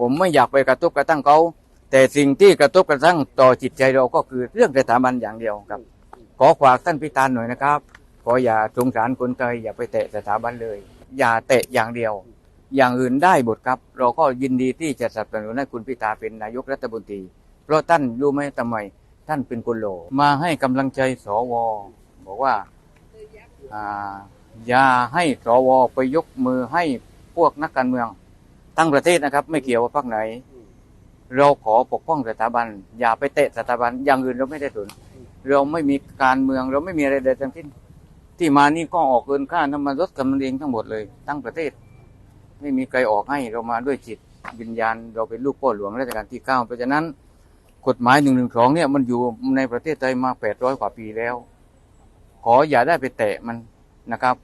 ผมไม่อยากไปกระทบกระทั่งเขาแต่สิ่งที่กระทบกระทั่งต่อจิตใจเราก็คือเรื่องสถาบันอย่างเดียวครับ ขอฝากท่านพิธานหน่อยนะครับ ขออย่าสงสารคนไทยอย่าไปเตะสถาบันเลย อย่าเตะอย่างเดียว อย่างอื่นได้หมดครับ เราก็ยินดีที่จะสนับสนุนให้คุณพิธาเป็นนายกรัฐมนตรี เพราะท่านรู้ไหมทำไม ท่านเป็นคนโลมาให้กำลังใจสวบอกว่าอ่าอย่าให้สวไปยกมือให้พวกนักการเมือง ทั้งประเทศนะครับ ไม่เกี่ยวว่าพรรคไหน เราขอปกป้องสถาบัน อย่าไปเตะสถาบันอย่างอื่นเราไม่ได้สนเราไม่มีการเมือง เราไม่มีอะไรใดทั้งสิ้นที่มานี่ก็ออกเกินค่าน้ำมันรถกันมันเองทั้งหมดเลย ทั้งประเทศ ไม่มีใครออกให้เรามาด้วยจิตวิญญาณ เราเป็นลูกพ่อหลวงรัชกาลที่เก้าเพราะฉะนั้นกฎหมายหนึ่งหนึ่งสองเนี่ยมันอยู่ในประเทศไทยมาแปดร้อยกว่าปีแล้ว ขออย่าได้ไปแตะมันนะครับ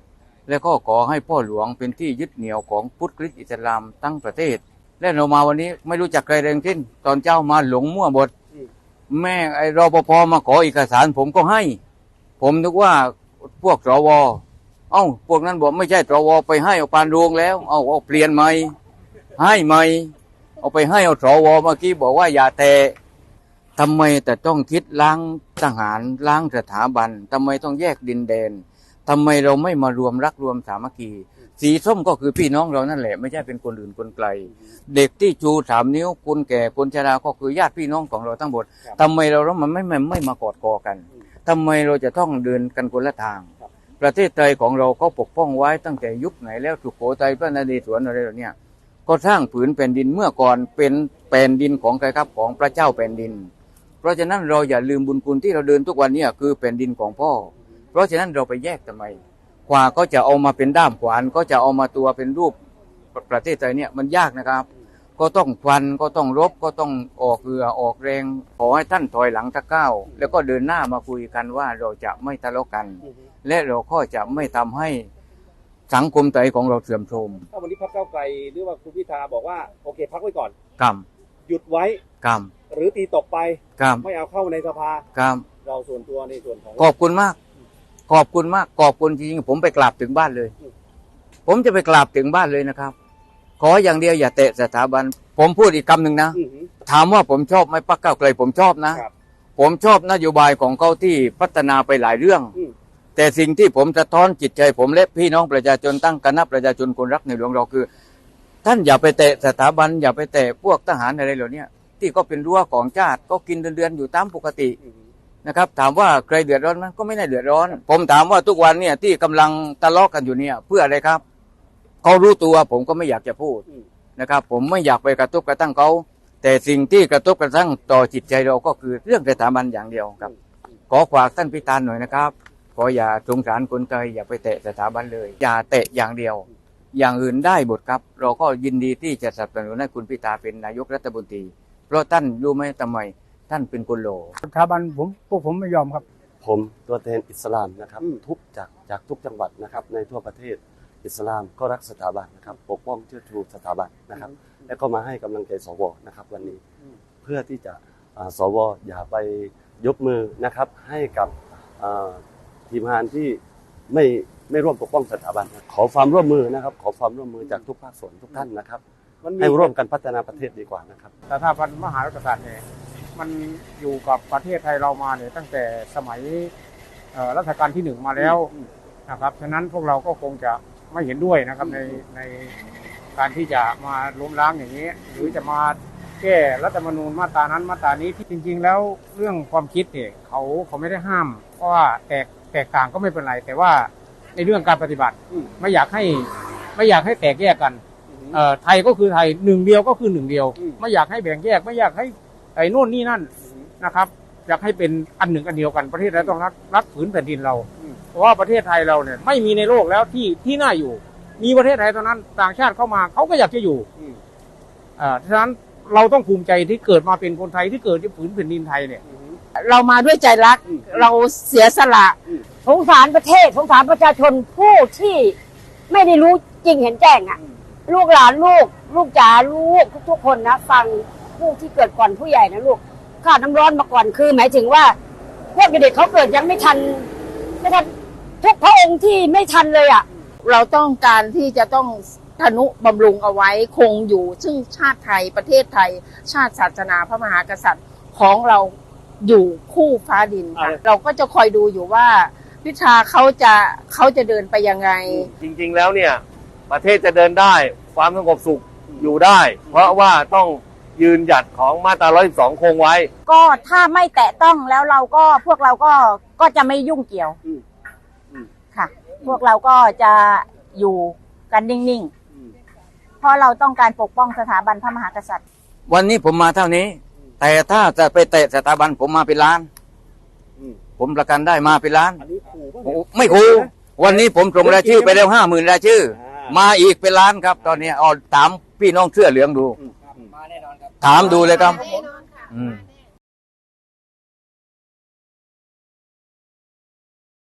แล้วก็ขอให้พ่อหลวงเป็นที่ยึดเหนี่ยวของพุทธคริสต์อิสลามทั้งประเทศ และเรามาวันนี้ไม่รู้จักใครเลยทั้งสิ้นตอนเจ้ามาหลงมั่วบท แม่ไอ้รปภมาขอเอกสารผมก็ให้ ผมนึกว่าพวกสวเอ้าพวกนั้นบอกไม่ใช่สวไปให้เอาปานโรงแล้ว เอาเอาเปลี่ยนใหม่ให้ใหม่เอาไปให้เอาสวเมื่อกี้บอกว่าอย่าแตะทำไมแต่ต้องคิดล้างทหารล้างสถาบันทำไมต้องแยกดินแดน ทำไมเราไม่มารวมรักรวมสามัคคี สีส้มก็คือพี่น้องเรานั่นแหละ ไม่ใช่เป็นคนอื่นคนไกล เด็กที่ชูสามนิ้วคนแก่คนชราก็คือญาติพี่น้องของเราทั้งหมดครับทำไมเราแล้วมันไม่ไม่ไม่มากอดคอกันทำไมเราจะต้องเดินกันคนละทางครับประเทศไทยของเราก็ปกป้องไว้ตั้งแต่ยุคไหนแล้วสุโขทัยพระนเรศวรอะไรเหล่าเนี้ยก็สร้างผืนแผ่นดินเมื่อก่อนเป็นแผ่นดินของใครครับของพระเจ้าแผ่นดิน เพราะฉะนั้นเราอย่าลืมบุญคุณที่เราเดินทุกวันเนี้คือแผ่นดินของพ่อเพ ราะฉะนั้นเราไปแยกทำไมกว่าก็จะเอามาเป็นด้ามขวานก็จะเอามาตัวเป็นรูปประเทศไทยเนี่ยมันยากนะครับ ก็ต้องฟันก็ต้องรบก็ต้องออกเรือออกแรง ขอให้ท่านถอยหลังตะก้าวแล้วก็เดินหน้ามาคุยกันว่าเราจะไม่ทะเลาะกัน และเราก็จะไม่ทำให้สังคมไทยของเราเสื่อมโทรมถ้าวันนี้พรรคเก้าวไกลหรือว่าคุณพิธาบอกว่าโอเคพักไว้ก่อนกรรมหยุดไว้กรรมหรือตีตกไปกรรมไม่เอาเข้าในสภากรรมเราส่วนตัวในส่วนของขอบคุณมาก ขอบคุณมากขอบคุณจริงๆผมไปกราบถึงบ้านเลย ผมจะไปกราบถึงบ้านเลยนะครับ ขออย่างเดียวอย่าเตะสถาบัน ผมพูดอีกคำหนึ่งนะอื้อหือถามว่าผมชอบไหมพรรคก้าวไกลผมชอบนะครับผมชอบนโยบายของเขาที่พัฒนาไปหลายเรื่องอืมแต่สิ่งที่ผมสะท้อนจิตใจ ผมและพี่น้องประชาชนตั้งคณะประชาชนคนรักในหลวงเราคือ ท่านอย่าไปเตะสถาบัน อย่าไปเตะพวกทหารอะไรเหล่านี้ที่ก็เป็นรั้วของชาติก็กินเดือนๆอยู่ตามปกติอื้อหือ นะครับ ถามว่าใครเดือดร้อนไหมันก็ไม่ได้เดือดร้อน ผมถามว่าทุกวันเนี่ยที่กำลังทะเลาะกันอยู่เนี่ย เพื่ออะไรครับเขารู้ตัวผมก็ไม่อยากจะพูดอืมนะครับ ผมไม่อยากไปกระทบกระทั่งเขาแต่สิ่งที่กระทบกระทั่งต่อจิตใจเราก็คือเรื่องสถาบันอย่างเดียวครับ ขอฝากท่านพิธานหน่อยนะครับขออย่าสงสารคนไทยอย่าไปเตะสถาบันเลย อย่าเตะอย่างเดียว อย่างอื่นได้หมดครับ เราก็ยินดีที่จะสนับสนุนให้คุณพิธาเป็นนายกรัฐมนตรีเพราะท่านรู้ไหมทำไม ท่านเป็นคนโหลสถาบันผมพวกผมไม่ยอมครับ ผมตัวแทนอิสลามนะครับอืมทุกจากจากทุกจังหวัดนะครับ ในทั่วประเทศอิสลามก็รักสถาบันนะครับ ปกป้องเชื่อชูสถาบันนะครับ แล้วก็มาให้กำลังใจสวนะครับ วันนี้อืมเพื่อที่จะอ่าสวอย่าไปยกมือนะครับ ให้กับอ่าทีมงานที่ไม่ไม่ร่วมปกป้องสถาบัน ขอความร่วมมือนะครับ ขอความร่วมมือจากทุกภาคส่วนทุกท่านนะครับมันมีให้ร่วมกันพัฒนาประเทศดีกว่านะครับสถาบันมหารัฐศาสตร์เนี่ย มันอยู่กับประเทศไทยเรามาเนี่ยตั้งแต่สมัยเอ่อรัชกาลที่หนึ่งมาแล้วนะครับฉะนั้นพวกเราก็คงจะไม่เห็นด้วยนะครับในในการที่จะมาล้มล้างอย่างนี้ หรือจะมาแก้รัฐธรรมนูญมาตรานั้นมาตรานี้ที่จริง ๆ แล้วเรื่องความคิดเนี่ยเขาเขาไม่ได้ห้าม เพราะว่าแตกแตกต่างก็ไม่เป็นไร แต่ว่าในเรื่องการปฏิบัติอืมไม่อยากให้ไม่อยากให้แตกแยกกันอื้อหือเอ่อไทยก็คือไทยหนึ่งเดียวก็คือหนึ่งเดียวอืมไม่อยากให้แบ่งแยก ไม่อยากให้ ไอ้โน่นนี่นั่นนะครับอยากให้เป็นอันหนึ่งอันเดียวกันประเทศเราต้องรักรักผืนแผ่นดินเราอืมเพราะว่าประเทศไทยเราเนี่ยไม่มีในโลกแล้วที่ที่น่าอยู่ มีประเทศไทยเท่านั้นต่างชาติเข้ามาเขาก็อยากจะอยู่อืมเอ่อฉะนั้นเราต้องภูมิใจที่เกิดมาเป็นคนไทยที่เกิดที่ผืนแผ่นดินไทยเนี่ยอื้อหือเรามาด้วยใจรักอืมเราเสียสละอืมสงสารประเทศสงสารประชาชนผู้ที่ไม่ได้รู้จริงเห็นแจ้งอะอืมลูกหลานลูก ลูกจ๋าลูกทุกๆคนนะฟัง ผู้ที่เกิดก่อนผู้ใหญ่นะลูกข้าน้ำร้อนมาก่อนคือ หมายถึงว่า พวกเด็กๆเขาเกิดยังไม่ทัน ไม่ทันทุกพระองค์ที่ไม่ทันเลยอะเราต้องการที่จะต้องทนุบำรุงเอาไว้คงอยู่ ซึ่งชาติไทยประเทศไทย ชาติศาสนาพระมหากษัตริย์ของเราอยู่คู่ฟ้าดินค่ะอ่าเราก็จะคอยดูอยู่ว่า พิธาเขาจะเขาจะเดินไปยังไง จริงๆแล้วเนี่ย ประเทศจะเดินได้ ความสงบสุขอยู่ได้ เพราะว่าต้อง ยืนหยัดของมาตรา 112 คงไว้ ก็ถ้าไม่แตะต้องแล้วเราก็พวกเราก็ก็จะไม่ยุ่งเกี่ยวอืมอืม ค่ะ พวกเราก็จะอยู่กันนิ่งๆ เพราะเราต้องการปกป้องสถาบันพระมหากษัตริย์ วันนี้ผมมาเท่านี้ แต่ถ้าจะไปเตะสถาบันผมมาเป็นล้าน อืม ผมประกันได้มาเป็นล้าน อันนี้ขู่ป่ะโอ้ไม่คูวันนี้ผมส่งรายชื่อไปแล้วห้าหมื่นรายชื่อ อ่ามาอีกเป็นล้านครับ ตอนนี้เอาถามพี่น้องเสื้อเหลืองดู อืมอืม ถามดูเลยครับ อืม